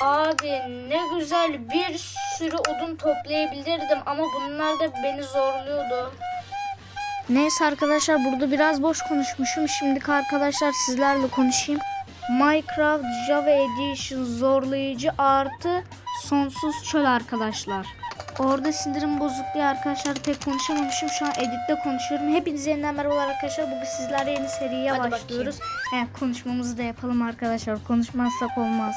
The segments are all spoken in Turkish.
Abi ne güzel bir sürü odun toplayabilirdim ama bunlar da beni zorluyordu. Neyse arkadaşlar burada biraz boş konuşmuşum. Şimdiki arkadaşlar sizlerle konuşayım. Minecraft Java Edition zorlayıcı artı sonsuz çöl arkadaşlar. Orada sindirim bozukluğu arkadaşlar pek konuşamamışım. Şu an editte konuşuyorum. Hepinize yeniden merhabalar arkadaşlar. Bugün sizlerle yeni seriye Hadi başlıyoruz. Evet, konuşmamızı da yapalım arkadaşlar. Konuşmazsak olmaz.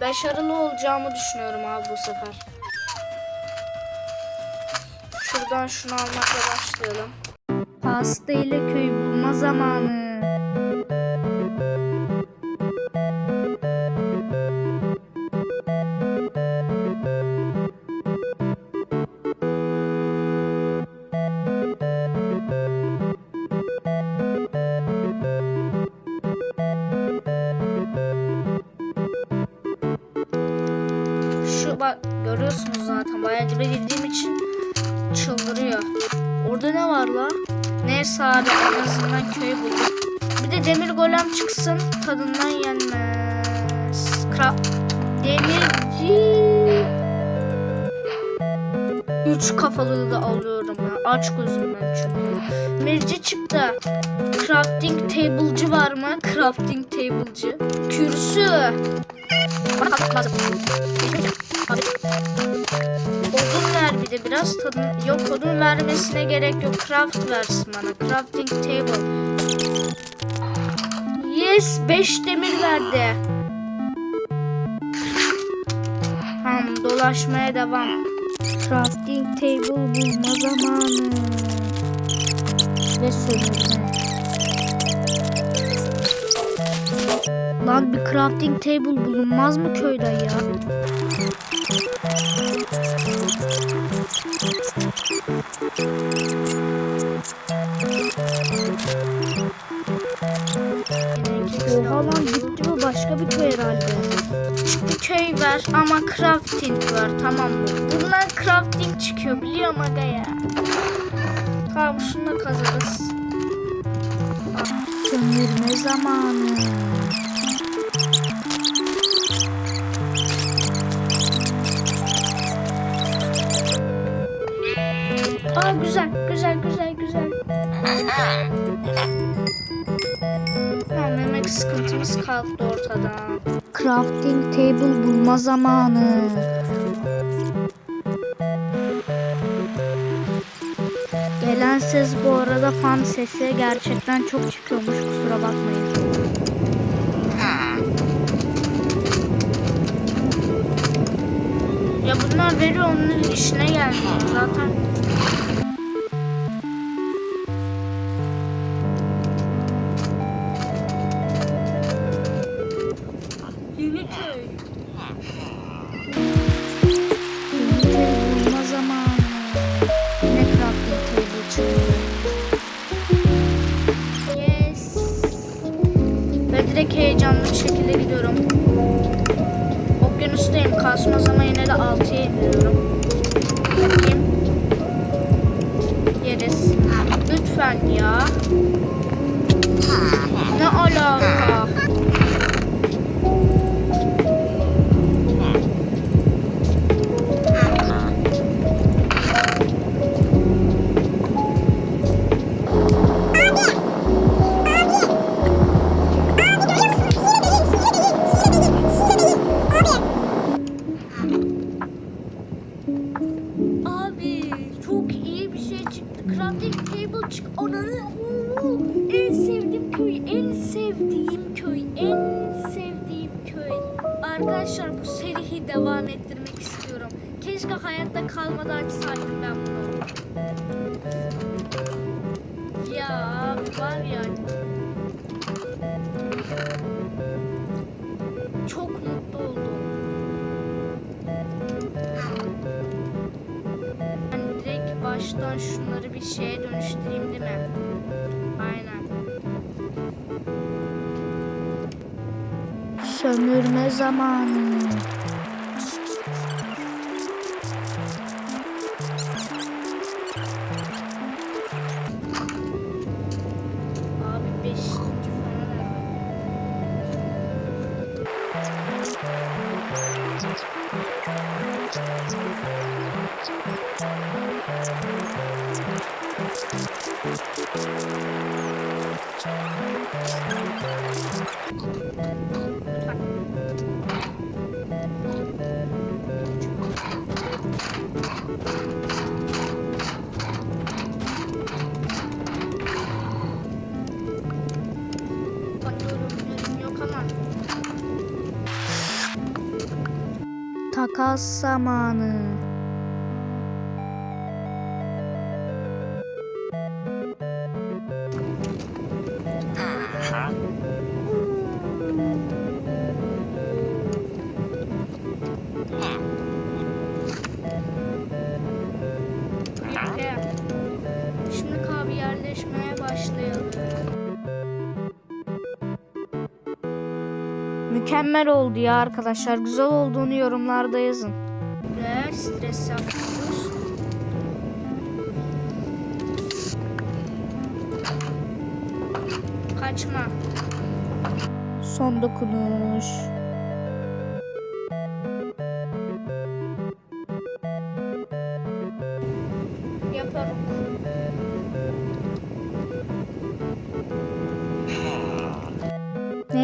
Başarılı olacağımı düşünüyorum abi bu sefer. Şuradan şunu almakla başlayalım. Pasta ile köy bulma zamanı. Bak görüyorsunuz zaten bayağı dibe girdiğim için çıldırıyor. Orada ne var la? Neyse abi en azından köy buldum. Bir de demir golem çıksın tadından yenmez. Kra Demirci. Üç kafalığı da alıyorum ya. Aç gözümden çünkü. Demirci çıktı. Crafting table'cı var mı? Crafting table'cı. Kürsü. Bana kalkmak lazım. Odun ver bir de biraz tadın. Yok odun vermesine gerek yok. Craft versin bana. Crafting table. Yes 5 demir verdi. Tamam dolaşmaya devam. Crafting table bulma zamanı. Ve sömürme. Lan bir crafting table bulunmaz mı köyde ya? Crafting var tamam mı? Bundan crafting çıkıyor biliyor musun aga ya? Tamam şunu kazarız. Sömürme zamanı. Sıkıntımız kalktı ortada. Crafting table bulma zamanı. Gelen ses bu arada fan sesi gerçekten çok çıkıyormuş kusura bakmayın. Ya bunlar veriyor onların işine gelmiyor zaten. 6'ya indiriyorum. Bakayım. Yeriz. Lütfen ya. Ne alaka? Arkadaşlar bu seriyi devam ettirmek istiyorum. Keşke hayatta kalmadan açsaydım ben bunu. Ya var ya. Çok mutlu oldum. Ben direkt baştan şunları bir şeye dönüştüreyim değil mi? Sömürme zamanı. Takas zamanı. Mükemmel oldu ya arkadaşlar. Güzel olduğunu yorumlarda yazın. Ve stres yapıyoruz. Kaçma. Son dokunuş.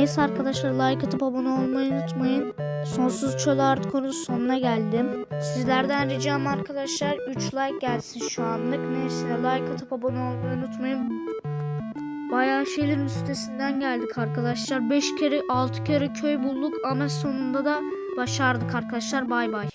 Neyse arkadaşlar like atıp abone olmayı unutmayın. Sonsuz çöl art konusu sonuna geldim. Sizlerden ricam arkadaşlar 3 like gelsin şu anlık. Neyse like atıp abone olmayı unutmayın. Bayağı şeylerin üstesinden geldik arkadaşlar. 5 kere 6 kere köy bulduk ama sonunda da başardık arkadaşlar. Bay bay.